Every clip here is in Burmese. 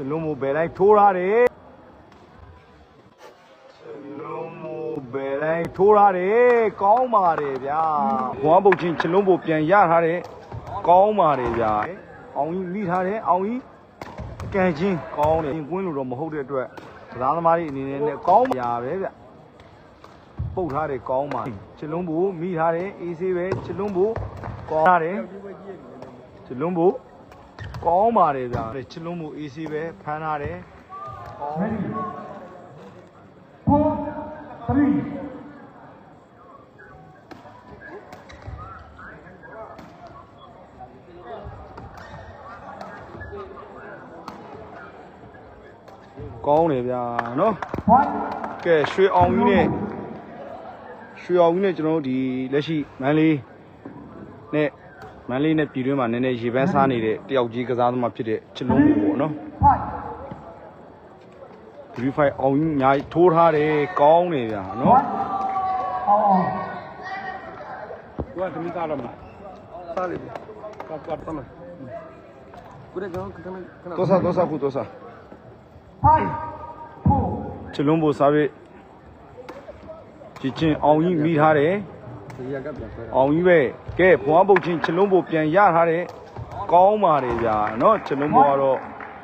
ချလုံးမို့ဘယ်တိုင်းထိုးထားတယ်ချလုံးမို့ဘယ်တိုင်းထိုးထားတယ်ကောင်းပါတယ်ဗျာဘွားပုတ်ချင်းချလုံးမို့ပြန်ရထားတယ်ကောင်းပါတယ်ဗျာအောင်ကြီးမိထားတယ်အောင်ကြီးကန်ချင်းကောင်းတယ်ကွင်းလို့တော့မဟုတ်တဲ့အတွက်ကစားသမားတွေအနေနဲ့လည်းကောင်းပါပဲဗျပုတ်ထားတယ်ကောင်းပါချလုံးမို့မိထားတယ်အေးဆေးပဲချလုံးမို့ကောင်းထားတယ်ချလုံးဖို့ ကောင်းပါတယ်ဗျာချလုံးဖို့ AC ပဲဖမ်းထားတယ်ကောင်း Ready. Four, three. ကောင်းတယ်ဗျာနော် One. ကဲရွှေအောင်ကြီးနဲ့ရွှေအောင်ကြီးနဲ့ကျွန်တော်တို့ဒီလက်ရှိမန်လေးနဲ့ မန်လေးနဲ့ပြည်တွင်းမှာနည်းနည်းရေပန်းစားနေတဲ့တယောက်ကြီးကစားသမားဖြစ်တဲ့ချလုံးဖို့ပေါ့နော် Five. 35အောင်ကြီးအများကြီးထိုးထားတယ်ကောင်းတယ်ဗျာနော် One. Oh. ကိုကသမီးသားတော့မလားစားလိမ့်မယ်ကပ်ကပ်သမကိုလည်းကျွန်တော်ခဏခဏသောစားသောစားခုသောစား Five. Four. ချလုံးဖို့စားပြီးကြည်ချင်းအောင်ကြီးမိထားတယ် ဒီရကပြန်ဆွဲတာ အောင်ကြီးပဲကဲဘွားပုတ်ချင်းချလုံးဖို့ပြန်ရထားတယ်ကောင်းပါတယ်ဗျာเนาะချလုံးဖို့ကတော့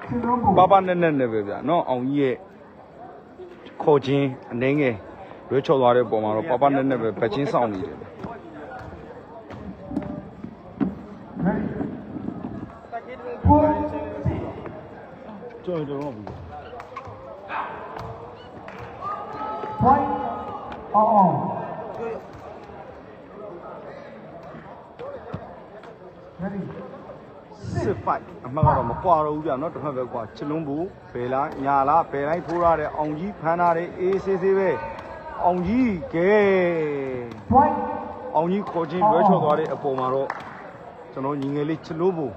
Chilombo. ပပနဲ့နဲ့နဲ့ပဲဗျာเนาะအောင်ကြီးရဲ့ခေါ်ချင်းအနေငယ်ရွေးချော်သွားတဲ့ပုံမှာတော့ပပနဲ့နဲ့ပဲဗတ်ချင်းဆောင်နေတယ်ဗျ Ready. Four. ကျွန်တော်တို့ဘူး One. Oh. Ready. စစ်ဖိုက်အမှတ်ကတော့မကွာတော့ဘူးဗျာနော်တစ်ဖက်ပဲကွာချလုံးဘူးဘယ်လားညာလားဘယ်တိုင်းဖိုးရတဲ့အောင်ကြီးဖမ်းထားတဲ့အေးဆေးဆေးပဲအောင်ကြီးကဲအောင်ကြီးခေါ်ချင်းလွဲချော်သွားတဲ့အပေါ်မှာတော့ကျွန်တော်ညီငယ်လေးချလုံးဘူး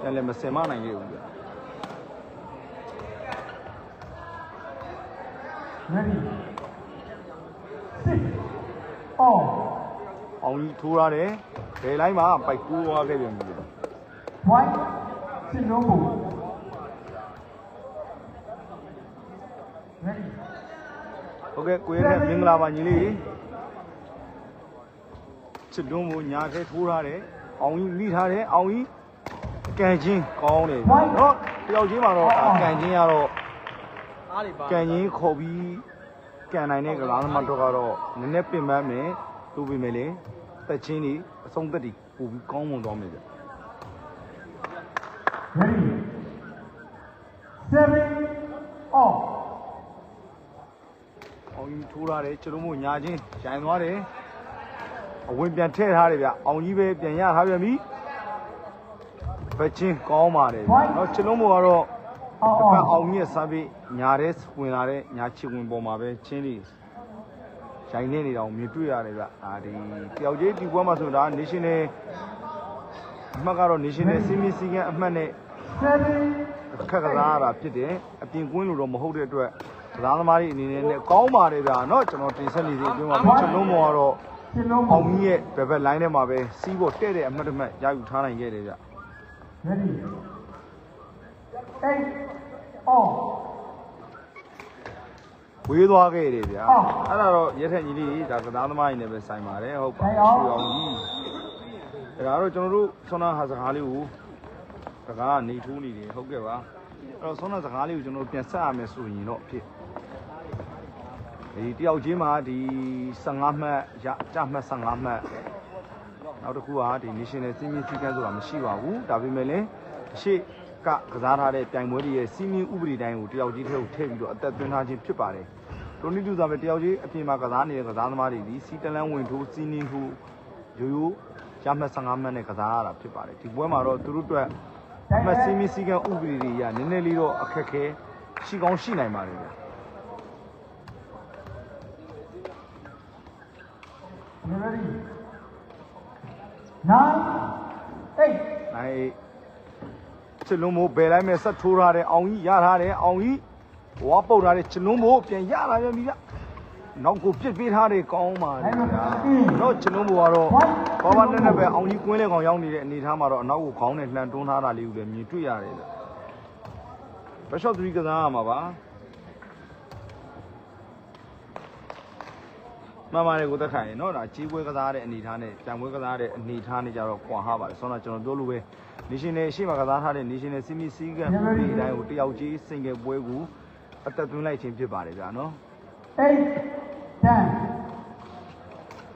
ပြန်လည်းမစင်မနိုင်ခဲ့ဘူးဗျာ ready six on အောင်ကြီးထိုးရတယ် ဘယ်လိုင်းမှာပိုက်ကူးသွားခဲ့ပြန်ပြီ။ point စစ်လုံးဘူး။ Okay ကိုရဲနဲ့မင်္ဂလာပါညီလေး။စစ်လုံးဘူးညာခဲထိုးထားတယ်။အောင်ကြီးမိထားတယ်အောင်ကြီးကန်ချင်းကောင်းတယ်နော်။တယောက်ချင်းမှာတော့ကန်ချင်းရတော့အားတွေပါကန်ချင်းခေါ်ပြီးကန်နိုင်တဲ့ကစားသမားတို့ကတော့နည်းနည်းပင်ပန်းမယ်သူပြင်မယ်လေ။ တက်ချင်းကြီးအဆုံးသက်တီပို့ပြီးကောင်းမွန်သွားမယ်ဗျ Ready. Seven. Oh. အောင်ကြီးထိုးထားတယ်ကျွန်တော်တို့ညာချင်းရိုင်သွားတယ်အဝင်ပြန်ထည့်ထားတယ်ဗျအောင်ကြီးပဲပြန်ရထားပြန်ပြီဘက်ချင်းကောင်းပါတယ်ဗျเนาะကျွန်တော်တို့ကတော့ Oh. တစ်ဖက် Oh. အောင်ကြီးရဲ့စားပြီးညာတဲ့ဝင်လာတဲ့ညာချစ်ဝင်ပေါ်မှာပဲချင်းလေး ရိုင်နေနေတာကိုမြင်တွေ့ရတယ်ဗျအာဒီတယောက်ကြီးဒီပွဲမှာဆိုတော့ဒါ national အမှတ်ကတော့ national စီမီစီကန်အမှတ်နဲ့ Seven. ခက်ကစားရတာဖြစ်တယ်အပြင်ကွင်းလို့တော့မဟုတ်တဲ့အတွက်ကစားသမားတွေအနေနဲ့လည်းကောင်းပါတယ်ဗျာเนาะကျွန်တော်တင်ဆက်နေသေးအတွင်းမှာကျွန်တော်မောကတော့ Chilombo. အောင်ကြီးရဲ့ဘက်ဘက် line ထဲမှာပဲစီးဖို့တဲ့တဲ့အမှတ်တမဲ့ရယူထားနိုင်ခဲ့တယ်ဗျ Ready. Eight. Oh. ဝေးသွားခဲ့တယ်ဗျာအော်အဲ့ဒါတော့ရက်ထက်ညီလေးဒါကစားသမားကြီးနဲ့ပဲဆိုင်ပါတယ်ဟုတ်ပါဆိုင်အောင်ရွှေအောင်ကြီးအဲ့ဒါတော့ကျွန်တော်တို့ဆောနာဟာစကားလေးကိုစကားကနေထိုးနေတယ်ဟုတ်ကဲ့ပါအဲ့တော့ဆောနာစကားလေးကိုကျွန်တော်တို့ပြန်ဆက်ရမယ်ဆိုရင်တော့ဖြစ်ဒီတယောက်ချင်းမှာဒီ15မှတ်ရကြမှတ်15မှတ်နောက်တစ်ခုကဒီ national စီမင်းစည်းကမ်းဆိုတာမရှိပါဘူးဒါပေမဲ့လည်းအရှိ ကကစားထားတဲ့ပြိုင်ပွဲတွေရဲ့စီမင်းဥပဒေတိုင်းကိုတယောက်ချင်းထဲကိုထည့်ပြီးတော့အသက်သွင်းထားခြင်းဖြစ်ပါတယ်တိုနီတူသာပဲတယောက်ချင်းအပြင်မှာကစားနေတဲ့ကစားသမားတွေဒီစီတလန်းဝင်ထိုးစီးနင်းထိုးရိုးရိုးရမှတ်15မှတ်နဲ့ကစားရတာဖြစ်ပါတယ်ဒီပွဲမှာတော့သူတို့အတွက်အမှတ်စီမင်းစည်းကမ်းဥပဒေတွေရနည်းနည်းလေးတော့အခက်အခဲရှိကောင်းရှိနိုင်ပါတယ်ဗျာ You ready? Nine. Eight. အဲ ချစ်လုံးမို့ဘယ်လိုက်မဲ့ဆက်ထိုးထားတယ်အောင်ကြီးရထားတယ်အောင်ကြီးဝါပုတ်ထားတယ်ချစ်လုံးမို့ပြန်ရလာပြန်ပြီဗျနောက်ကိုပြစ်ပေးထားတယ်ကောင်းပါလေဗျာတော့ချစ်လုံးမို့ကတော့ဘာဘာနဲ့နဲ့ပဲအောင်ကြီးကွင်းလေကောင်ရောက်နေတဲ့အနေထားမှာတော့အနောက်ကိုခေါင်းနဲ့လှန်တွန်းထားတာလေးကိုလည်းမြင်တွေ့ရတယ်ဗျဘက်ရှော့3ကစားရမှာပါ မမလေးကိုတက်ခိုင်เนาะဒါကြီးပွဲကစားတဲ့အနေထားနဲ့ကြံပွဲကစားတဲ့အနေထားနဲ့ကြတော့ကွာဟပါတယ်ဆောင်းတော့ကျွန်တော်ပြောလို့ပဲ national ရှေ့မှာကစားထားတဲ့ national semi စီးကန်ဥပဒေအတိုင်းကိုတယောက်ကြီးစင်ကယ်ပွဲကိုအသက်သွင်းလိုက်ခြင်းဖြစ်ပါတယ်ဗျာเนาะ eight, ten,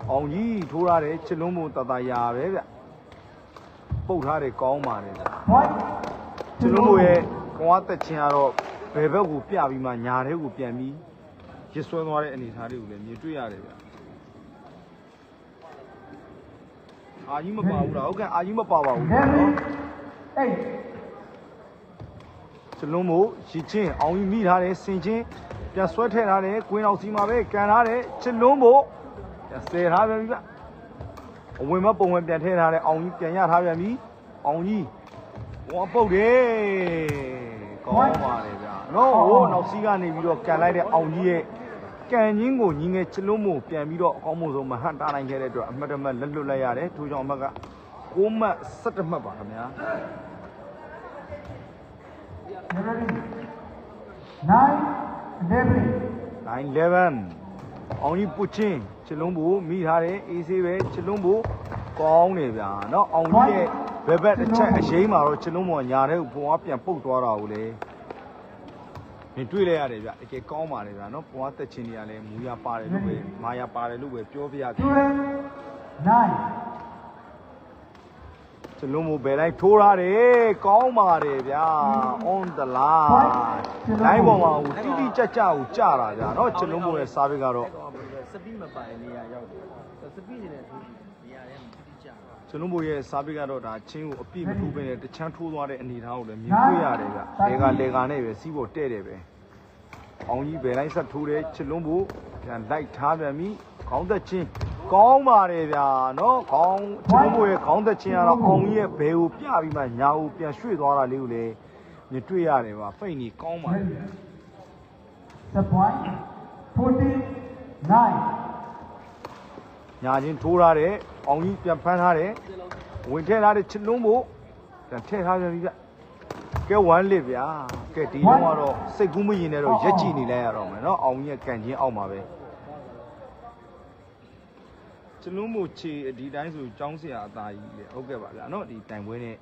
အောင်ကြီးထိုးထားတဲ့ချစ်လုံးမတတရာပဲဗျပုတ်ထားတယ်ကောင်းပါတယ်ဗျ white, ချစ်လုံးမရဲ့ကွာတက်ချင်းကတော့ဘယ်ဘက်ကိုပြပြီးမှညာထဲကိုပြန်ပြီးရစ်ဆွဲသွားတဲ့အနေအထားတွေကိုလည်းမြင်တွေ့ရတယ်ဗျ အာကြီးမပါဘူးလားဟုတ်ကဲ့အာကြီးမပါပါဘူးနော် eleven, eight, ချလုံးမို့ရည်ချင်းအောင်ကြီးမိထားတယ်စင်ချင်းပြန်ဆွဲထည့်ထားတယ်ကွင်းအောင်စီမှာပဲကန်ထားတယ်ချလုံးမို့ပြန်ဆယ်ထားပြန်ပြီဗျအဝင်မပုံဝင်ပြန်ထည့်ထားတယ်အောင်ကြီးပြန်ရထားပြန်ပြီအောင်ကြီးဝါပုတ်တယ်ကောင်းပါလေဗျာနော်ဟိုနောက်စီးကနေပြီးတော့ကန်လိုက်တဲ့အောင်ကြီးရဲ့ ကန်ချင်းကိုညီငယ်ချလုံးမို့ပြန်ပြီးတော့အကောင်းဆုံးမဟန်တားနိုင်ခဲ့တဲ့အတွက်အမှတ်တမဲ့လက်လွတ်လိုက်ရတယ်ထိုးကြောင်အမှတ်က6မှတ်17မှတ်ပါခင်ဗျာ you ready? Nine, eleven, 911အောင်ကြီးပုတ်ချင်းချလုံးဘူးမိထားတယ်အေးဆေးပဲချလုံးဘူးကောင်းနေဗျာเนาะအောင်ကြီးရဲ့ဘယ်ဘက်တစ်ချက်အရေးမှာတော့ချလုံးဘောညာတဲ့ဘုံကပြန်ပုတ်သွားတာကိုလေ မင်းတွေ့လဲရတယ်ဗျတကယ်ကောင်းပါတယ်ဗျနော်ဘွားသက်ချင်းတွေကလည်းမူရပါတယ်လို့ပဲမာယာပါတယ်လို့ပဲပြောပြရတယ်9ကျွန်တော်မဘယ်လိုက်ထိုးရတယ်ကောင်းပါတယ်ဗျာ on the line နိုင်ပေါ်မှာဟိုတိတိကျကျဟိုကြတာဗျာနော်ကျွန်တော်မရဲ့စားပိတ်ကတော့စပီးမပိုင်နေရာရောက်တယ်စပီးနေတယ် ကျတာကျွန်တော်တို့ရဲ့စားပိကတော့ဒါချင်းကိုအပြည့်မထိုးဘဲနဲ့တချမ်းထိုးသွားတဲ့အနေအထားကိုလည်းမြင်တွေ့ရတယ်ဗျ။လေကလေကနဲ့ပဲစီးပေါ်တဲ့တယ်ပဲ။အောင်ကြီးဘယ်လိုက်ဆက်ထိုးတယ်ချစ်လုံးဖို့ပြန်လိုက်ထားပြန်ပြီ။ခေါင်းသက်ချင်းကောင်းပါတယ်ဗျာနော်။ခေါင်းချစ်လုံးဖို့ရဲ့ခေါင်းသက်ချင်းကတော့အောင်ကြီးရဲ့ဘယ်ကိုပြပြီးမှညာကိုပြန်ရွှေ့သွားတာလေးကိုလည်းမြင်တွေ့ရတယ်ဗျ။ဖိတ်နေကောင်းပါတယ်ဗျာ the point, fourteen, nine, ညာချင်းထိုးထားတယ် အောင်ကြီးပြန်ဖမ်းထားတယ်ဝင်ထည့်ထားတဲ့ချစ်လုံးဖို့ပြန်ထည့်ထားပြန်ပြီဗျကဲဝမ်းလစ်ဗျာကဲဒီတော့ကတော့စိတ်ကူးမရင်နဲ့တော့ရက်ကြည့်နေလိုက်ရတော့မယ်နော်အောင်ကြီးရဲ့ကန်ချင်းအောက်မှာပဲချစ်လုံးမို့ခြေဒီတိုင်းဆိုចောင်းစရာအသားကြီးလေဟုတ်ကဲ့ပါဗျာနော်ဒီတိုင်ပွဲနဲ့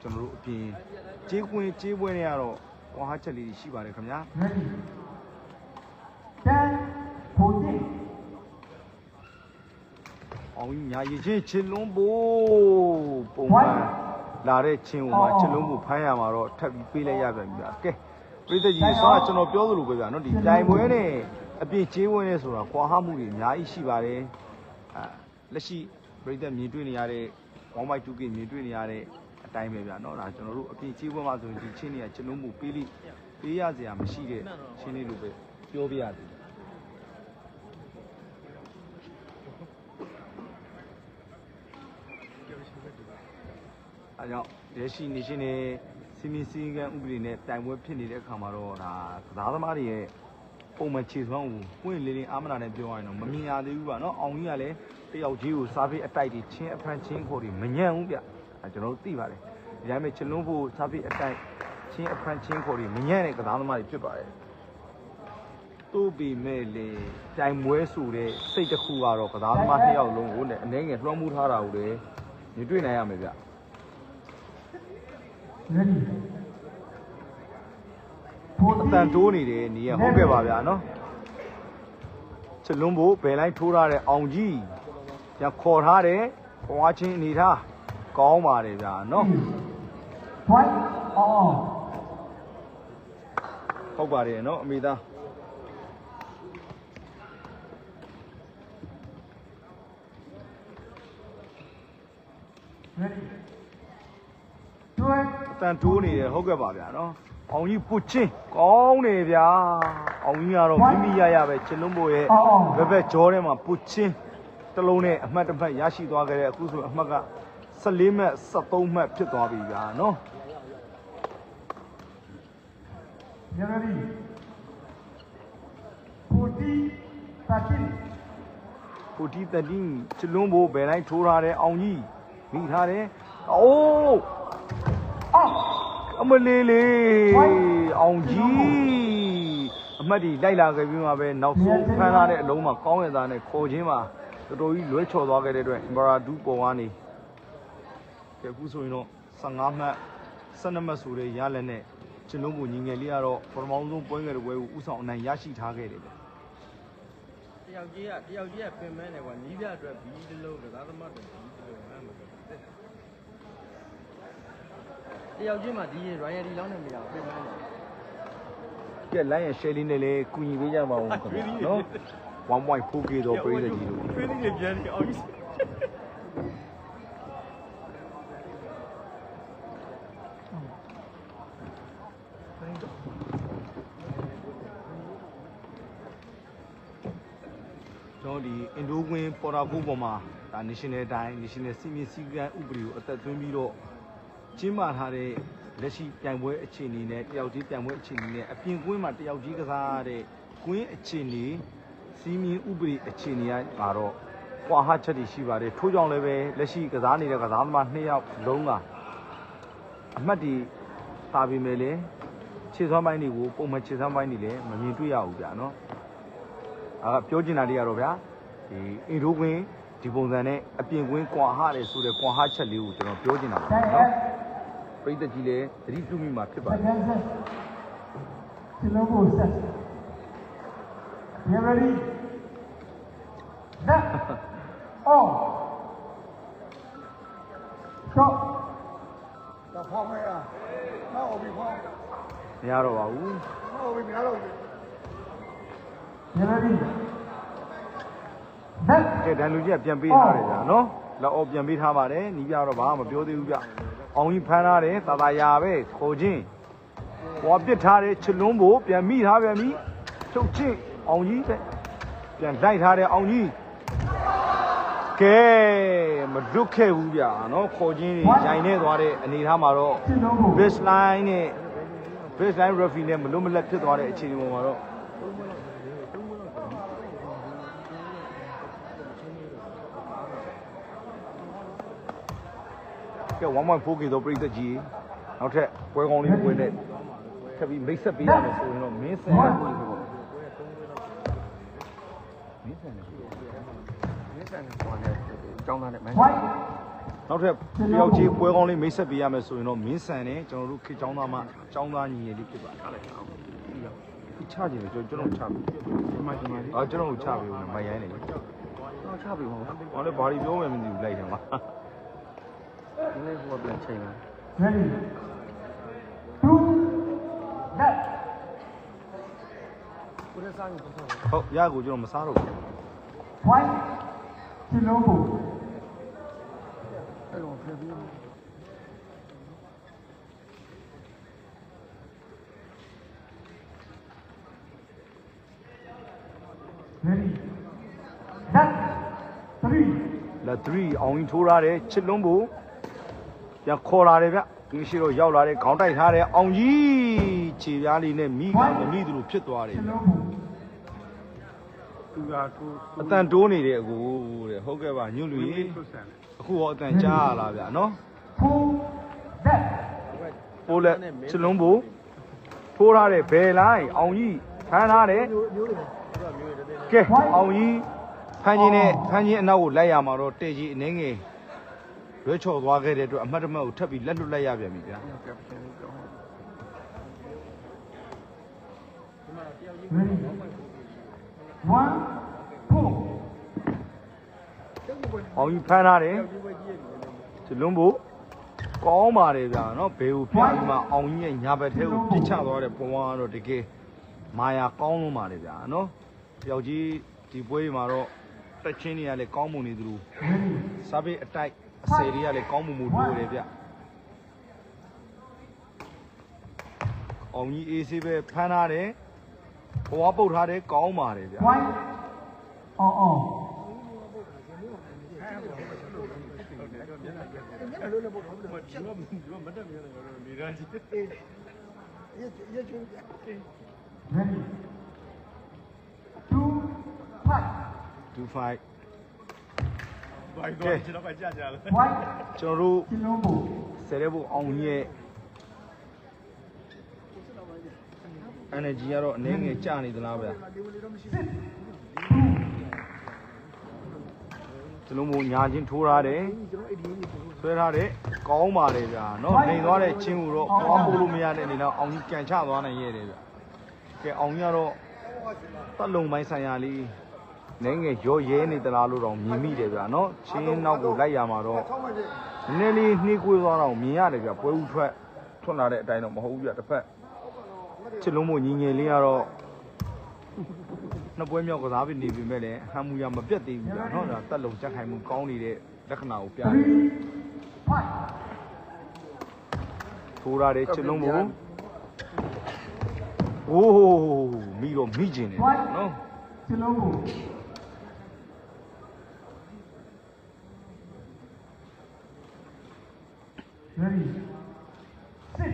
ကျွန်တော်တို့အပြင်ကြေးကွင်းကြေးပွဲတွေကတော့ဝါဟာချက်လေးတွေရှိပါတယ်ခင်ဗျာ ready? Ten, fourteen, အောင်ကြီးညာရည်ချင်းချစ်လုံးဖို့ပုံမှန်လာတဲ့ချင်းဟိုမှာချစ်လုံးဖို့ဖမ်းရမှာတော့ထပ်ပြီးပေးလိုက်ရပြန်ပြီဗျာကဲပြည်သက်ကြီးဆောကကျွန်တော်ပြောသလိုပဲဗျာနော်ဒီတိုင်ပွဲနဲ့အပြည့်ချေးဝင်းနဲ့ဆိုတာကွာဟမှုတွေအများကြီးရှိပါတယ်အာလက်ရှိပြည်သက်မြင်တွေ့နေရတဲ့1 by 2K မြင်တွေ့နေရတဲ့အတိုင်းပဲဗျာနော်ဒါကျွန်တော်တို့အပြည့်ချေးဝင်းမှာဆိုရင်ဒီချင်းတွေကချစ်လုံးမှုပေးလိပေးရစရာမရှိတဲ့ချင်းလေးလိုပဲပြောပြရတယ် အဲကြောင့်လက်ရှိနေရှင်နေစီမီစီကံဥပဒေနဲ့တိုင်ပွဲဖြစ်နေတဲ့အခါမှာတော့ဒါကစားသမားတွေရဲ့ပုံမှန်ခြေစွမ်းကိုပွင့်လေးလေးအာမနာနဲ့ပြောရရင်တော့မမြင်ရသေးဘူးပါနော်အောင်ကြီးကလည်းတယောက်ကြီးကိုစားဖေးအတိုက်တွေချင်းအဖန်ချင်းခေါ်တွေမညံ့ဘူးဗျအဲကျွန်တော်တို့သိပါတယ်ဒီတိုင်းပဲချလွန်းဖို့စားဖေးအတိုက်ချင်းအဖန်ချင်းခေါ်တွေမညံ့တဲ့ကစားသမားတွေဖြစ်ပါတယ်တို့ပေမဲ့လေတိုင်ပွဲဆိုတဲ့စိတ်တစ်ခုကတော့ကစားသမားနှစ်ယောက်လုံးကိုလည်းအနှဲငယ်လွှမ်းမိုးထားတာကိုလည်းမြင်တွေ့နိုင်ရမယ်ဗျ အတန်တိုးနေတယ်နေရဟုတ်ကဲ့ပါဗျာနော်ချလွန်းဖို့ဘယ်လိုက်ထိုးထားတဲ့အောင်ကြီးညခေါ်ထားတယ်ဘွားချင်းအနေထားကောင်းပါတယ်ဗျာနော် Point, on, ဟုတ်ပါတယ်နော်အမေသား ready? Twelve, အတန်တိုးနေတယ်ဟုတ်ကဲ့ပါဗျာနော်အောင်ကြီးပုတ်ချင်းကောင်းတယ်ဗျာအောင်ကြီးကတော့မိမိရရပဲချလွန်းဖို့ရဲ့ဘက်ဘက်ကြောထဲမှာပုတ်ချင်းတစ်လုံးနဲ့အမှတ်တစ်မှတ်ရရှိသွားခဲ့တဲ့အခုဆိုအမှတ်က14မှတ်73မှတ်ဖြစ်သွားပြီဗျာနော် you ready? Fourteen, thirteen, ကိုတီတတိချလွန်းဖို့ဘယ်လိုက်ထိုးထားတဲ့အောင်ကြီးမိထားတယ်အိုး off, အမလေးလေးအောင်ကြီးအမတ်ဒီလိုက်လာခဲ့ပြီးမှပဲနောက်ဆုံးဖမ်းလာတဲ့အလုံးမှာကောင်းရသားနဲ့ခေါ်ချင်းမှာတော်တော်ကြီးလွဲချော်သွားခဲ့တဲ့အတွက်အင်ဘာရာဒူးပေါ်ကနေကဲအခုဆိုရင်တော့15မှတ်12မှတ်ဆိုတဲ့ရလက်နဲ့ချင်းလုံးကိုညီငယ်လေးကတော့ပထမဆုံးပွဲငယ်တဲ့ပွဲကိုဥဆောင်အနိုင်ရရှိထားခဲ့တယ်ဗျတယောက်ကြီးကတယောက်ကြီးကပင်မနဲ့ကွာနီးပြအတွက်ဘီးတစ်လုံးကစားသမားတွေဘီးတစ်လုံးမှန်းမပြော တယောက်ချင်းမှဒီ royalty လောင်းနေမရဘူးပင်မနဲ့ကဲလိုင်းရဲ့ share လေးနဲ့လည်းကူညီပေးကြပါဦးခင်ဗျာနော် 1.4k တော့ပေးတဲ့ကြီးလို့ဖေးလေးပြန်နေအောင်ကြီးကျွန်တော်ဒီအင်ဒိုကွင်းပေါ်တာကိုပေါ်မှာဒါ national တိုင်း national စီမင်းစည်းကမ်းဥပဒေကိုအသက်သွင်းပြီးတော့ ကျင်းပထားတဲ့လက်ရှိပြိုင်ပွဲအခြေအနေနဲ့တယောက်ကြီးပြိုင်ပွဲအခြေအနေနဲ့အပြင်ကွင်းမှာတယောက်ကြီးကစားတဲ့ကွင်းအခြေအနေစီမင်းဥပဒေအခြေအနေကပါတော့ကွာဟချက်တွေရှိပါတယ်ထို့ကြောင့်လည်းပဲလက်ရှိကစားနေတဲ့ကစားသမားနှစ်ယောက်လုံးကအမှတ်ဒီပါပြီမယ်လေခြေစွမ်းပိုင်းတွေကိုပုံမှန်ခြေစွမ်းပိုင်းတွေလည်းမမြင်တွေ့ရဘူးဗျာနော်အာပြောချင်တာတွေကတော့ဗျာဒီအင်ဒိုကွင်းဒီပုံစံနဲ့အပြင်ကွင်းကွာဟတယ်ဆိုတဲ့ကွာဟချက်လေးကိုကျွန်တော်ပြောချင်တာပါ Set နော် F. ပရိသတ်ကြီးလည်းသတိပြုမိမှာဖြစ်ပါတယ် Second set. Chilogo set. You ready? Set. On. Stop. တော့ဖောင်းမဲတာနောက်အောင်ပြီးဖောင်းမရတော့ပါဘူးနောက်အောင်ပြီးမရတော့ဘူး You ready? Set. ကဲဒန်လူကြီးကပြန်ပေးထားတယ်ဗျာနော် လက်အော်ပြန်ပေးထားပါတယ်နီးပြတော့ဘာမှမပြောသေးဘူးဗျအောင်ကြီးဖမ်းထားတယ်တာတာယာပဲခေါ်ချင်းဟောပစ်ထားတယ်ချလွန်းဖို့ပြန်မိထားပြန်ပြီချုပ်ချင်းအောင်ကြီးပဲပြန်လိုက်ထားတယ်အောင်ကြီးကဲမလွတ်ခဲ့ဘူးဗျာနော်ခေါ်ချင်းတွေရိုင်နေသွားတဲ့အနေအထားမှာတော့ Chilogo. baseline နဲ့ baseline referee နဲ့မလွတ်မလပ်ဖြစ်သွားတဲ့အခြေအနေပေါ်မှာတော့ ကဲ 1.4k တော့ပြိသက်ကြီးနောက်ထပ်ပွဲကောင်းလေးပွဲနဲ့ထပ်ပြီးမိတ်ဆက်ပေးရမယ်ဆိုရင်တော့မင်းဆန်ရပြီပေါ့မင်းဆန်တယ်မင်းဆန်ကဟိုနဲ့ကြောင်းသားနဲ့မန်း White. နောက်ထပ်တယောက်ကြီးပွဲကောင်းလေးမိတ်ဆက်ပေးရမယ်ဆိုရင်တော့မင်းဆန်နဲ့ကျွန်တော်တို့ခေချောင်းသားမှចောင်းသားညီရလေးဖြစ်ပါတယ်ဒီချကြည့်တယ်ကျွန်တော်ကျွန်တော်ချပြီဒီမှာဒီမှာလေး။အော်ကျွန်တော်ကိုချပြီဦးမရိုင်းနေလေတော့ချပြီဟော။ဟောလေဘာလို့ပြောမှမသိဘူးလိုက်တယ်မှာ ဒီနေ့ဟိုပြန်ချိန်လာ Ready? Two. Set. ကိုယ်စားရင်ပုံစံ။ဟုတ်ရကိုကျွန်တော်မစားတော့ဘူး White. Chilogo. အဲ့လိုဖြစ်ပြီး Ready? Set. Three. ။လက်3အောင်ရင်ထိုးထားတယ်ချစ်လုံးဘူး။ ပြန်ခေါ်လာတယ်ဗျ။ဒီရှိတော့ရောက်လာတယ်ခေါင်းတိုက်ထားတယ်အောင်ကြီးခြေပြားလေးနဲ့မိကမမိသူလိုဖြစ်သွားတယ်ဗျ Chilogo. သူကသူ။အတန်တိုးနေတယ်အကိုတဲ့ဟုတ်ကဲ့ပါညွန့်လူကြီးသူဆန်အခုတော့အတန်ကြားရလားဗျနော် Two. Set. ။ပိုးလက်ချစ်လုံးဘူးထိုးထားတယ်ဘယ်လိုက်အောင်ကြီးဖမ်းထားတယ်မျိုးတွေသူကမျိုးတွေတည်းကဲအောင်ကြီးဖမ်းချင်းနဲ့ဖမ်းချင်းအနောက်ကိုလိုက်ရမှာတော့တဲ့ကြီးအနေငယ် ရွေးချော်သွားခဲ့တဲ့အတွက်အမှတ်တမဲ့ကိုထပ်ပြီးလက်လွတ်လိုက်ရပြန်ပြီဗျာကပ်ပြန်ပြီးတော့ Ready? One. Two. အောင်ကြီးဖမ်းထားတယ်ဒီလုံးဖို့ကောင်းပါတယ်ဗျာနော်ဘေးကိုပြပြီးမှအောင်ကြီးရဲ့ညာဘက်ထဲကိုပြစ်ချသွားတဲ့ပုံကတော့တကယ်မာယာကောင်းလုံးပါတယ်ဗျာနော်တယောက်ကြီးဒီပွဲဒီမှာတော့တက်ချင်းတွေကလည်းကောင်းမှုနေသလို Ready? စားပိတ်အတိုက် အစယ်တွေကလည်းကောင်းမှုမှုတိုးတယ်ဗျအောင်ကြီးအေးဆေးပဲဖမ်းထားတယ်ဘဝပုတ်ထားတယ်ကောင်းပါတယ်ဗျာ White. On on. ရရချူ Ready? Two. Five. 25 ဘိုင်တော့ကျွန်တော်ကကြာကြာလဲ White. ကျွန်တော်တို့ Chilogo. ဆယ်ရဲဖို့အောင်ကြီးရဲ့ energy ကတော့အနေငယ်ကျနေသလားဗျာဒီလိုမျိုးညာချင်းထိုးထားတယ်ဆွဲထားတယ်ကောင်းပါလေဗျာနော်နေသွားတဲ့ချင်းကိုတော့ဘာပို့လို့မရတဲ့အနေနဲ့အောင်ကြီးကန်ချသွားနိုင်ရဲ့တယ်ဗျာကဲအောင်ကြီးကတော့တက်လုံပိုင်းဆိုင်ရာလေး နေငယ်ရောရဲနေသလားလို့တော့မြင်မိတယ်ဗျာနော်ချင်းနောက်ကိုလိုက်ရမှာတော့နည်းနည်းလေးနှီးကွေးသွားတော့မြင်ရတယ်ဗျာပွဲဥထွက်ထွက်လာတဲ့အတိုင်းတော့မဟုတ်ဘူးဗျာတစ်ဖက်ချစ်လုံးမို့ညီငယ်လေးကတော့နှစ်ပွဲမြောက်ကစားပြီးနေပြီမဲ့လည်းဟန်မူရမပြတ်သေးဘူးဗျာနော်ဒါတက်လုံချက်ခိုင်မှုကောင်းနေတဲ့လက္ခဏာကိုပြတယ် three, five. ထိုးရတယ်ချစ်လုံးမို့โอ้မိတော့မိကျင်တယ်နော် Chilongo. Ready. Six,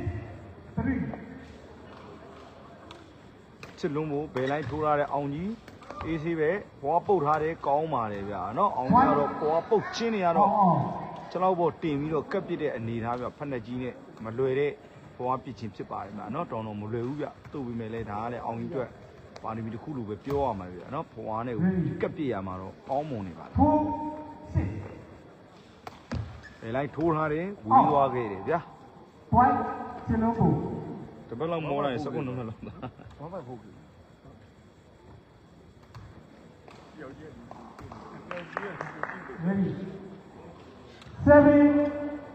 three, ချစ်လုံးမို့ဘယ်လိုက်ထိုးထားတဲ့အောင်ကြီးအေးဆေးပဲဘွားပုတ်ထားတယ်ကောင်းပါတယ်ဗျာနော်အောင်ကြီးကတော့ဘွားပုတ်ချင်းနေရတော့ on, ကျွန်တော်ဘောတင်ပြီးတော့ကပ်ပစ်တဲ့အနေထားပြဖက်နှက်ကြီးနဲ့မလွယ်တဲ့ဘဝပစ်ချင်းဖြစ်ပါတယ်ဗျာနော်တောင်းတော့မလွယ်ဘူးဗျသူ့ပြီးမဲ့လဲဒါကလည်းအောင်ကြီးအတွက်ပါရမီတစ်ခုလိုပဲပြောရမှာဗျာနော်ဘဝနဲ့ကိုကပ်ပစ်ရမှာတော့ကောင်းမွန်နေပါလား four, six, ဘယ် လိုက်ထိုးထားတယ်ဝီးသွားခဲ့တယ်ဗျာ five, Chilongo. တပတ်လောက်မောလိုက်စကုန်းလုံးလောက်ဘာမှဟုတ်ဘူး Ready. Seven,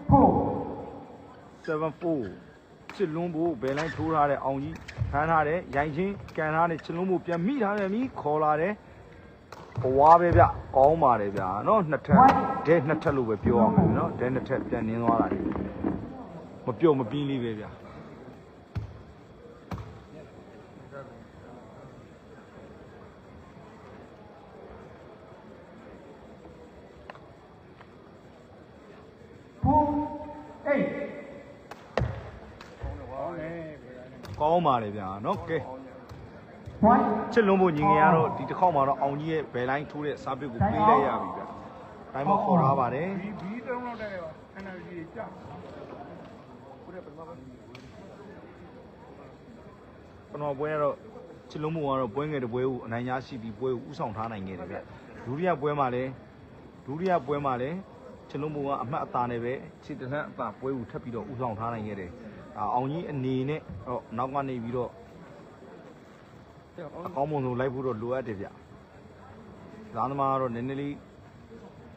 four, 74ချစ်လွန်းဖို့ဘယ်လိုက်ထိုးထားတဲ့အောင်ကြီးဖမ်းထားတယ်ရိုင်ချင်းကန်ထားတယ်ချစ်လွန်းဖို့ပြန်မိထားတယ်မိခေါ်လာတယ် ဘဝပဲဗျကောင်းပါတယ်ဗျာနော်နှစ်ထပ်ဒဲနှစ်ထပ်လို့ပဲပြောရမှာဗျနော်ဒဲနှစ်ထပ်ပြန်နင်းသွားတာလေမပြုတ်မပြင်းလေးပဲဗျာ four, eight. ကောင်းပါတယ်ဗျာနော်ကဲ One, ချစ်လွန်းဖို့ညီငယ်ကတော့ဒီတစ်ခေါက်မှာတော့အောင်ကြီးရဲ့ဘယ်လိုင်းထိုးတဲ့စာပစ်ကိုပေးလိုက်ရပြီဗျာတိုင်းမခေါ်ထားပါတယ်ဒီဘီတုံးလောက်တဲ့ energy ကြာကိုရပထမပိုင်းပထမပွဲကတော့ချစ်လွန်းဖို့ကတော့ပွဲငယ်တစ်ပွဲကိုအနိုင်ရရှိပြီးပွဲကိုဥဆောင်ထားနိုင်ခဲ့တယ်ဗျဒုတိယပွဲမှာလည်းဒုတိယပွဲမှာလည်းချစ်လွန်းဖို့ကအမှတ်အသာနဲ့ပဲခြေတနက်အသာပွဲကိုထပ်ပြီးတော့ဥဆောင်ထားနိုင်ခဲ့တယ်အာအောင်ကြီးအနေနဲ့တော့နောက်ကနေပြီးတော့ အကောင်းမွန်ဆုံးလိုက်ဖို့တော့လိုအပ်တယ်ဗျဇာသမားကတော့နည်းနည်းလေး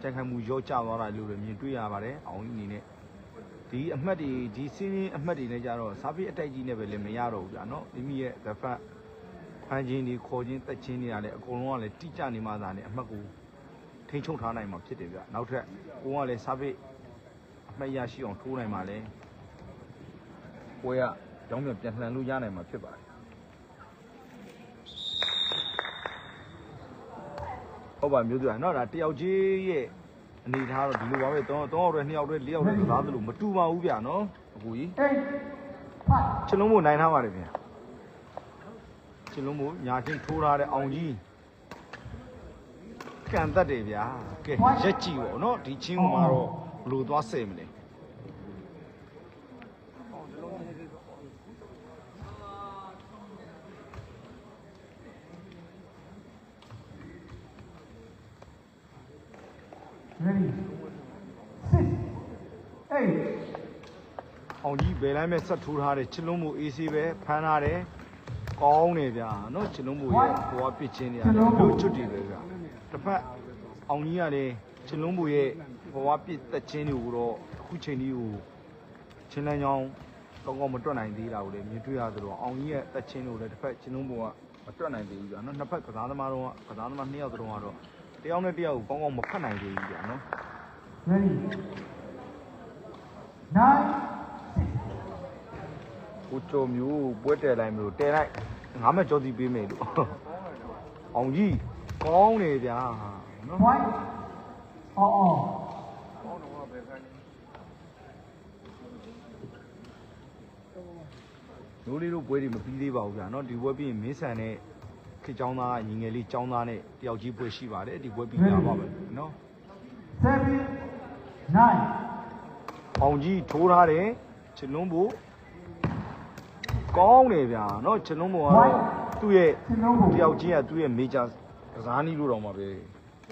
ကြိုက်ခိုင်မှုရောကျသွားတာလို့လည်းမြင်တွေ့ရပါတယ်အောင်ကြီးအနေနဲ့ဒီအမှတ်တွေဒီစီးရင်းအမှတ်တွေနဲ့ကြတော့စားပြီးအတိုက်ကြီးနဲ့ပဲလည်းမရတော့ဘူးဗျာနော်မိမိရဲ့ the fat ဖန်ချင်းတွေခေါ်ချင်းတက်ချင်းတွေကလည်းအကုန်လုံးကလည်းတိကျနေမှသာနဲ့အမှတ်ကိုထိန်းချုပ်ထားနိုင်မှာဖြစ်တယ်ဗျနောက်ထပ်ကိုကလည်းစားပြီးအမှတ်ရရှိအောင်ထိုးနိုင်မှာလဲကိုကကြောင်းပြန်ပြန်လှန်လို့ရနိုင်မှာဖြစ်ပါတယ် ဟုတ်ပါမျိုးသူကနော်ဒါတယောက်ချင်းရဲ့အနေထားတော့ဒီလိုပါပဲတော့တော့တော့နှစ်ယောက်တည်းလေးယောက်တည်းသားသလိုမတူပါဘူးဗျာနော်အကူကြီး eight, five. ချလုံးမို့နိုင်ထားပါတယ်ဗျာချလုံးမို့ညာချင်းထိုးထားတဲ့အောင်ကြီးကန်တတ်တယ်ဗျာကဲရက်ကြည့်ပေါ့နော်ဒီချင်းကမှတော့ဘလို့သွားဆဲမလဲ ဘယ်တိုင်းပဲဆက်ထိုးထားတယ်ချစ်လုံးမှုအေးဆေးပဲဖမ်းထားတယ်ကောင်းတယ်ဗျာနော်ချစ်လုံးမှုရဲ့ကိုကပစ်ချင်းနေရတယ်လူချွတ်တည်ပဲဗျာတစ်ဖက်အောင်ကြီးကလည်းချစ်လုံးမှုရဲ့ဘဝပစ်သက်ချင်းတွေကိုတော့အခုချိန်ကြီးကိုချင်းလန်းချောင်းကောင်းကောင်းမတွက်နိုင်သေးတာကိုလည်းမြင်တွေ့ရသလိုအောင်ကြီးရဲ့သက်ချင်းတွေကိုလည်းတစ်ဖက်ချစ်လုံးမှုကမတွက်နိုင်သေးဘူးဗျာနော်နှစ်ဖက်ကစားသမားတော့ကစားသမားနှစ်ယောက်တော့ကတော့တယောက်နဲ့တယောက်ကိုကောင်းကောင်းမဖတ်နိုင်သေးဘူးဗျာနော်9 ကိုကျော်မျိုးပွဲတဲလိုက်မျိုးတဲလိုက်ငါမဲ့ကြောစီပေးမယ်လို့အောင်ကြီးကောင်းတယ်ဗျာနော် one. Oh, oh. ကောင်းတော့ပဲခံနေမျိုးလေးတို့ပွဲတွေမပြီးသေးပါဘူးဗျာနော်ဒီပွဲပြီးရင်မင်းဆန်နဲ့ခေတ်ចောင်းသားကညီငယ်လေးចောင်းသားနဲ့တယောက်ကြီးပွဲရှိပါတယ်ဒီပွဲပြီးကြပါပဲနော် Seven, nine. အောင်ကြီးထိုးထားတယ်ချစ်လုံးဖို့ ကောင်းတယ်ဗျာနော်ချလုံးဘောကတော့သူ့ရဲ့ချစ်လုံးကိုတယောက်ချင်းကသူ့ရဲ့ major ကစားနည်းလို့တော့မှာပဲ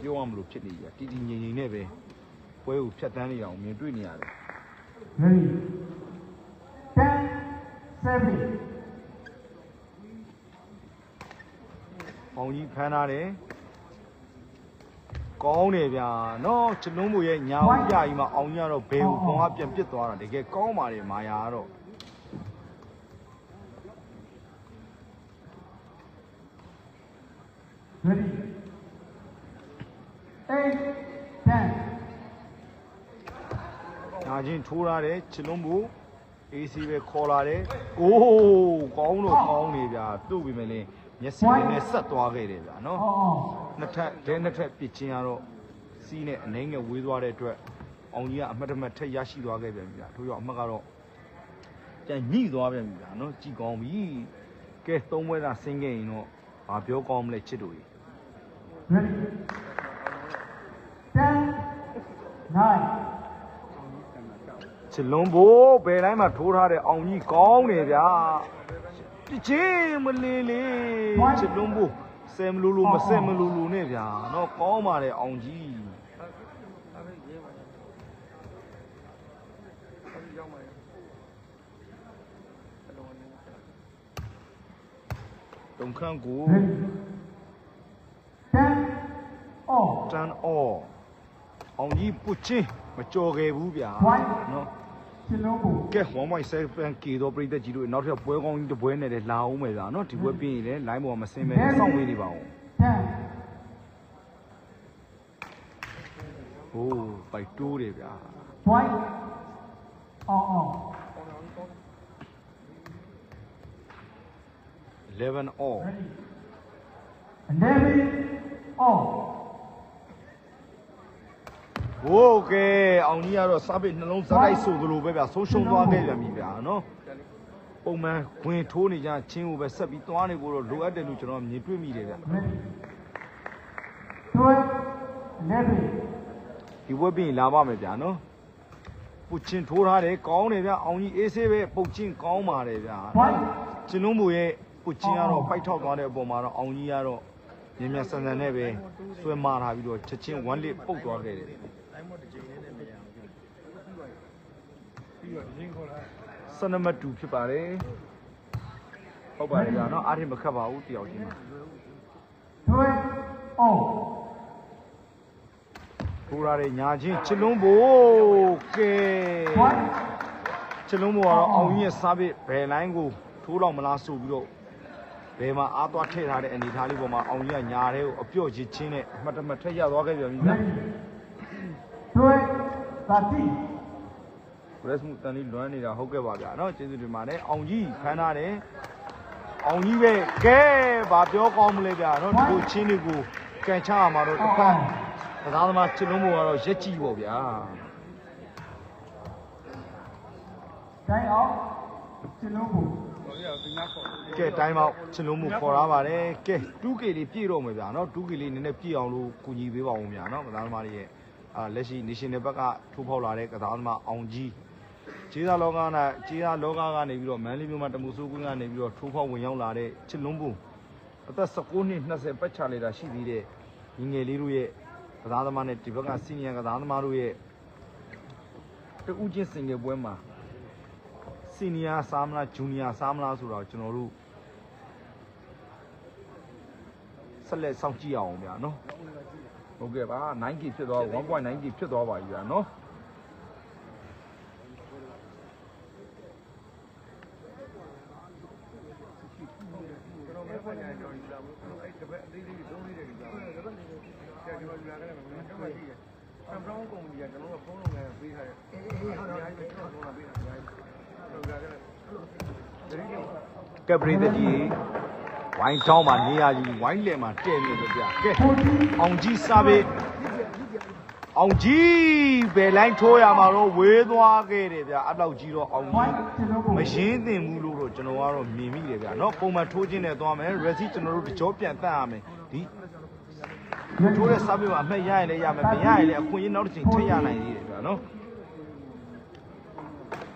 ပြောရမလို့ဖြစ်နေကြတီတီငိမ့်ငိမ့်နဲ့ပဲပွဲကိုဖြတ်တန်းနေအောင်မြင်တွေ့နေရတယ် ready ten seven အောင်ကြီးဖမ်းထားတယ်ကောင်းတယ်ဗျာနော်ချလုံးဘောရဲ့ညာဦးပြကြီးမှာအောင်ကြီးကတော့ဘယ်ကိုကောင်းကပြန်ပစ်သွားတာတကယ်ကောင်းပါတယ်မာယာကတော့ ready eight ten ညာချင်းထိုးထားတယ်ချလုံးဘော AC ပဲခေါ်လာတယ်အိုးကောင်းတော့ကောင်းနေဗျာသူ့ပြီမဲ့လင်းမျက်စိလေးနဲ့ဆက်သွားခဲ့တယ်ဗျာနော်အော်အော်နှစ်ထပ်ဒဲနှစ်ထပ်ပစ်ချင်းကတော့စီးနဲ့အနှိမ့်ငယ်ဝေးသွားတဲ့အတွက်အောင်ကြီးကအမှတ်တမဲ့ထက်ရရှိသွားခဲ့ပြန်ပြီဗျာထို့ကြောင့်အမှတ်ကတော့ကြံညှိသွားပြန်ပြီဗျာနော်ကြည်ကောင်းပြီကဲသုံးပွဲသာဆင်းခဲ့ရင်တော့ဘာပြောကောင်းမလဲချစ်တို့ကြီး ready ten nine ချစ်လုံးဘိုးဘယ်တိုင်းမှာထိုးထားတဲ့အောင်ကြီးကောင်းနေဗျာတချင်းမလေးလေးချစ်လုံးဘိုးဆယ်မလူလူမဆယ်မလူလူနဲ့ဗျာနော်ကောင်းပါတယ်အောင်ကြီးအဲ့ဒါရေးပါအဲ့ဒီရောက်မှာအဲ့လိုနေတုံခန့်ကို ready ten all တန်အော်အောင်ကြီးပုတ်ချင်းမကြော်ခဲ့ဘူးဗျာ Right. နော်ချစ်လုံးကိုကဲ1.7 k တော့ပြိသက်ကြီးတို့နောက်ထပ်ပွဲကောင်းကြီးတစ်ပွဲနဲ့လည်းလာအောင်မယ်ဗျာနော်ဒီပွဲပြီးရင်လည်း line ပေါ်မှာမစင်းမဲနဲ့စောင့်ဝေးနေပါဦး ten ဟိုးပိုက်တိုးတယ်ဗျာ point အော်အော်11 all ready eleven all ဟိုးကဲအောင်ကြီးကတော့စားပိတ်နှလုံးစားလိုက်ဆိုသလိုပဲဗျာဆုံးရှုံးသွားခဲ့ပြန်ပြီဗျာနော်ပုံမှန်ဝင်ထိုးနေကြချင်းကိုပဲဆက်ပြီးသွားနေဖို့တော့လိုအပ်တယ်လို့ကျွန်တော်မြင်တွေ့မိတယ်ဗျာ ready twelve eleven ဒီပွဲပြီးရင်လာပါမယ်ဗျာနော်ပုတ်ချင်းထိုးထားတယ်ကောင်းတယ်ဗျာအောင်ကြီးအေးဆေးပဲပုတ်ချင်းကောင်းပါတယ်ဗျာ point ကျင်းလုံးမူရဲ့ပုတ်ချင်းကတော့ပိုက်ထောက်သွားတဲ့အပေါ်မှာတော့အောင်ကြီးကတော့ မြင်မြန်ဆန်ဆန်နဲ့ပဲဆွဲမာထားပြီးတော့ချက်ချင်း1လစ်ပုတ်သွားခဲ့တယ်တိုင်းမတစ်ချိန်လေးနဲ့မရအောင်ပြုပြီးတော့ရင်းခေါ်လာဆနမတူဖြစ်ပါတယ်ဟုတ်ပါတယ်ဗျာနော်အားထိမခတ်ပါဘူးတယောက်ချင်းမှာ twelve all ထိုးရတဲ့ညာချင်းချစ်လုံးဘိုးကဲ point ချစ်လုံးဘိုးကတော့အောင်ကြီးရဲ့စားပစ်ဘယ်လိုင်းကိုထိုးတော့မလားဆိုပြီးတော့ ဘယ်မှာအားသွားထည့်ထားတဲ့အနေထားလေးပေါ်မှာအောင်ကြီးကညာတဲ့ကိုအပြော့ချစ်ချင်းနဲ့အမှတ်တမဲ့ထက်ရသွားခဲ့ပြန်ပြီဗျာ ready twelve thirteen ရက်စ်မှုတန်လေးလွမ်းနေတာဟုတ်ကဲ့ပါဗျာเนาะကျေးဇူးတင်ပါတယ်အောင်ကြီးဖမ်းထားတယ်အောင်ကြီးပဲကဲဗာပြောကောင်းမလဲဗျာเนาะဒီကိုချင်းတွေကိုကန်ချရမှာတော့တစ်ဖက်တရားသမားချစ်လုံးဘောကတော့ရက်ကြည့်ပေါ့ဗျာ တိုင်းအောင်ချစ်လုံးကို တော့ရဒီနာခေါ် ကဲတိုင်းပေါက်ချင်လို့မှုခေါ်လာပါတယ်ကဲ 2K လေးပြည့်တော့မယ်ဗျာနော် 2K လေးနည်းနည်းပြည့်အောင်လို့ကူညီပေးပါဦးဗျာနော်ကစားသမားတွေရဲ့အာလက်ရှိ national ဘက်ကထိုးဖောက်လာတဲ့ကစားသမားအောင်ကြီးခြေသာလောကနာခြေသာလောကကနေပြီးတော့မန်လေးမြို့မှာတမူဆိုးကွင်းကနေပြီးတော့ထိုးဖောက်ဝင်ရောက်လာတဲ့ချစ်လွန်းပုံအသက်19နှစ်20ပတ်ချလေတာရှိသေးတဲ့ညီငယ်လေးတို့ရဲ့ကစားသမားနဲ့ဒီဘက်ကစီနီယာကစားသမားတို့ရဲ့တူးချင်းစင်ငယ်ပွဲမှာ စီနီယာစားမလားဂျူနီယာစားမလားဆိုတော့ကျွန်တော်တို့ဆက်လက်စောင့်ကြည့်အောင်ဗျာနော်ဟုတ်ကဲ့ပါ 9K ဖြစ်သွား 1.9K ဖြစ်သွားပါပြီဗျာနော်ကျွန်တော်မဲ့ဖွင့်နေကြော်ကြီးလာဘူးကျွန်တော်အဲ့တပတ်အသေးလေးသုံးလေးတွေကြာတယ်တပတ်လေးဆရာကျွန်တော်လာခဲ့တယ်ကျွန်တော်ကြည့်တယ်ဆမ်ဘရောင်းကုမ္ပဏီကကျွန်တော်ကဖုန်းလုပ်ငန်းပေးထားတယ်အေးအေးဟုတ်တယ်ကျွန်တော်ဖုန်းလာပေးတာအများကြီးကျွန်တော်လာခဲ့တယ်တတိယ ကက်ပရီတကြီးဝိုင်းချောင်းမှာနေရာကြီးဝိုင်းလယ်မှာတဲ့နေတယ်ဗျာကဲအောင်ကြီးစားပေးအောင်ကြီးဘယ်လိုင်းထိုးရမှာတော့ဝေးသွားခဲ့တယ်ဗျာအဲ့လောက်ကြီးတော့အောင်ကြီး point ချစ်လုံးကို မရင်းသင်ဘူးလို့တော့ကျွန်တော်ကတော့မြင်မိတယ်ဗျာเนาะပုံမှန်ထိုးခြင်းနဲ့သွားမယ် resi ကျွန်တော်တို့တကြောပြန်တတ်ရမယ်ဒီထိုးတဲ့စားပေးမှာအမှတ်ရရင်လည်းရမယ်မရရင်လည်းအခွင့်အရေးနောက်တစ်ချိန်ထည့်ရနိုင်သေးတယ်ဗျာเนาะ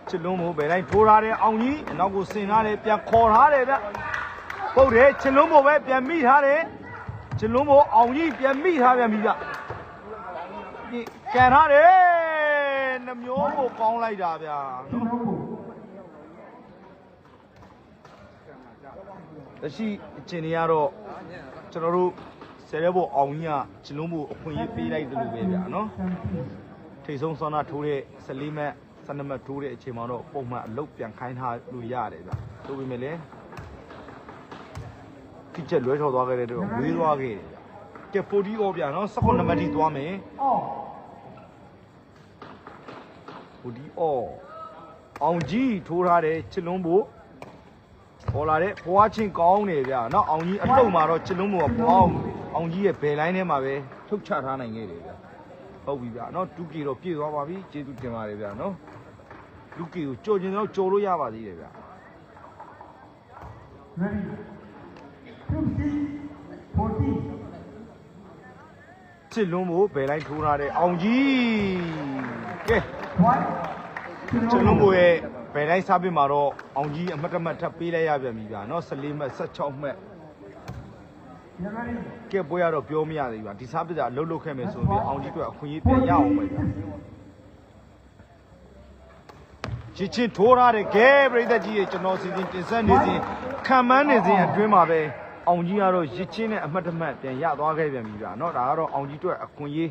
ချစ်လုံးမို့ဘယ်တိုင်းထိုးထားတယ်အောင်ကြီးအနောက်ကိုဆင်ထားတယ်ပြန်ခေါ်ထားတယ်ဗျပုတ်တယ်ချစ်လုံးမို့ပဲပြန်မိထားတယ်ချစ်လုံးမို့အောင်ကြီးပြန်မိထားပြန်ပြီဗျကန်ထားတယ်နှမျိုးကိုကောင်းလိုက်တာဗျာနော်တရှိအချင်းတွေကတော့ကျွန်တော်တို့ဆယ်ရဲဘောအောင်ကြီးကချစ်လုံးမို့အခွင့်အရေးပေးလိုက်တယ်လို့ပဲဗျာနော်ထိတ်ဆုံးဆောနာထိုးတဲ့14မှတ် 12မှတ်ထိုးတဲ့အချိန်မှာတော့ပုံမှန်အလုပ်ပြန်ခိုင်းထားလို့ရတယ်ဗျ။ဆိုပေမဲ့လည်းတိကျလွဲချော်သွားခဲ့တဲ့တော့ဝေးသွားခဲ့တယ်ဗျ။ကဲ40အော်ဗျာနော်19နံပါတ်ထိသွားမယ်အော်40အော်အောင်ကြီးထိုးထားတဲ့ချစ်လုံးဖို့ပေါ်လာတဲ့ဘွားချင်းကောင်းနေဗျာနော်အောင်ကြီးအတုံမှာတော့ချစ်လုံးဖို့ကဘောင်းအောင်ကြီးရဲ့ဘယ်လိုင်းထဲမှာပဲထုတ်ချထားနိုင်ခဲ့တယ်ဗျာဟုတ်ပြီဗျာနော်ဒုကီတော့ပြည့်သွားပါပြီကျေးဇူးတင်ပါတယ်ဗျာနော် လူကီကိုကြော်ကျင်တော့ကြော်လို့ရပါသေးတယ်ဗျာ ready 50 40ချစ်လုံးမို့ဘယ်လိုက်ထိုးထားတဲ့အောင်ကြီးကဲ1ချစ်လုံးမို့ရဲ့ဘယ်လိုက်စားပြမှာတော့အောင်ကြီးအမတ်တမတ်ထပ်ပေးလိုက်ရပြန်ပြီဗျာနော်14မှတ်16မှတ် you ready ကဲပွဲရတော့ပြောမရသေးဘူးဗျာဒီစားပြတာလှုပ်လှုပ်ခဲ့မယ်ဆိုရင်အောင်ကြီးတို့အခွင့်အရေးပြန်ရအောင်ပဲဗျာ ချစ်ချင်းထိုးထားတဲ့ကဲပြိသက်ကြီးရဲ့ကျွန်တော်စီစဉ်တင်ဆက်နေစဉ်ခံမန်းနေစဉ်အတွင်းမှာပဲအောင်ကြီးကတော့ရစ်ချင်းနဲ့အမှတ်တမဲ့ပြန်ရသွားခဲ့ပြန်ပြီဗျာเนาะဒါကတော့အောင်ကြီးတို့အခွင့်အရေး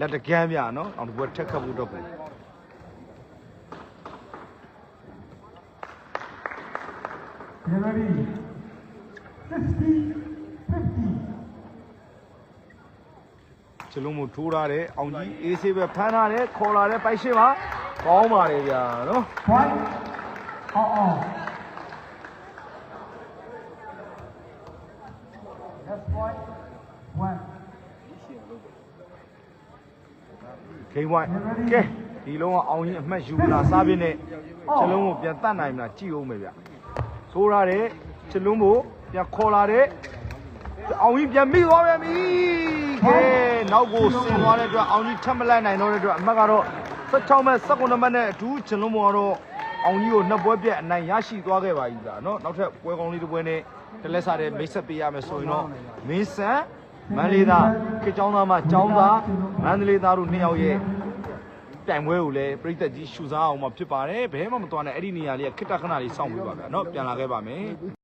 လက်တကမ်းဗျာเนาะအောင်ဒီဘက်ထက်ခတ်ဖို့တော့ပဲ you ready 50 50 ချလုံးမထိုးထားတယ်အောင်ကြီးအေးဆေးပဲဖမ်းထားတယ်ခေါ်လာတယ်ပိုက်ရှိပါ ကောင်းပါလေဗျာနော်ဘိုင်းအော်အော် game white ကဲဒီလုံးကအောင်ရင်အမှတ်ယူလာစားပြင်းနဲ့ခြေလုံးကိုပြန်တတ်နိုင်မလားကြည့်ဦးမယ်ဗျဆိုးရတဲ့ခြေလုံးကိုပြန်ခေါ်လာတဲ့အောင်ရင်ပြန်မိသွားပြန်ပြီကဲနောက်ကိုဆင်သွားတဲ့အတွက်အောင်ရင်ထပ်မလိုက်နိုင်တော့တဲ့အတွက်အမှတ်ကတော့ 16မဲ့19နံပါတ်နဲ့အထူးဂျင်လုံးမောင်ကတော့အောင်ကြီးကိုနှစ်ပွဲပြက်အနိုင်ရရှိသွားခဲ့ပါပြီဗျာနော်နောက်ထပ်ပွဲကောင်းလေးတစ်ပွဲနဲ့တလက်စားတဲ့မိတ်ဆက်ပေးရမယ်ဆိုရင်တော့မင်းဆန်မန္တလေးသားခေကျောင်းသားမှကျောင်းသားမန္တလေးသားတို့နှစ်ယောက်ရဲ့ပြိုင်ပွဲကိုလည်းပြိသက်ကြီးရှူစားအောင်မှဖြစ်ပါတယ်ဘဲမှမတော်နဲ့အဲ့ဒီနေရာလေးကခိတ္တခဏလေးစောင့်ပေးပါဗျာနော်ပြန်လာခဲ့ပါမယ်